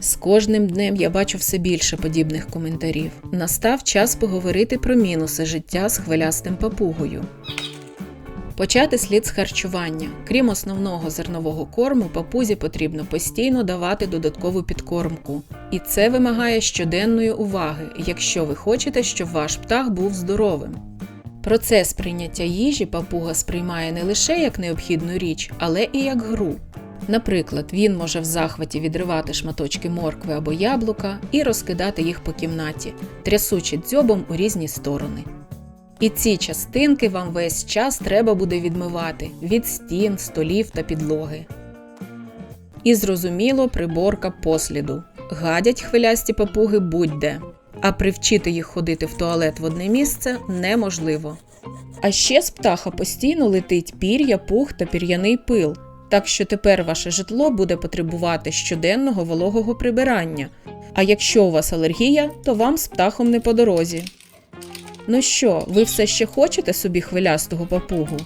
З кожним днем я бачу все більше подібних коментарів. Настав час поговорити про мінуси життя з хвилястим папугою. Почати слід з харчування. Крім основного зернового корму, папузі потрібно постійно давати додаткову підкормку. І це вимагає щоденної уваги, якщо ви хочете, щоб ваш птах був здоровим. Процес прийняття їжі папуга сприймає не лише як необхідну річ, але і як гру. Наприклад, він може в захваті відривати шматочки моркви або яблука і розкидати їх по кімнаті, трясучи дзьобом у різні сторони. І ці частинки вам весь час треба буде відмивати від стін, столів та підлоги. І зрозуміло приборка посліду. Гадять хвилясті папуги будь-де, а привчити їх ходити в туалет в одне місце неможливо. А ще з птаха постійно летить пір'я, пух та пір'яний пил, так що тепер ваше житло буде потребувати щоденного вологого прибирання. А якщо у вас алергія, то вам з птахом не по дорозі. Ну що, ви все ще хочете собі хвилястого папугу?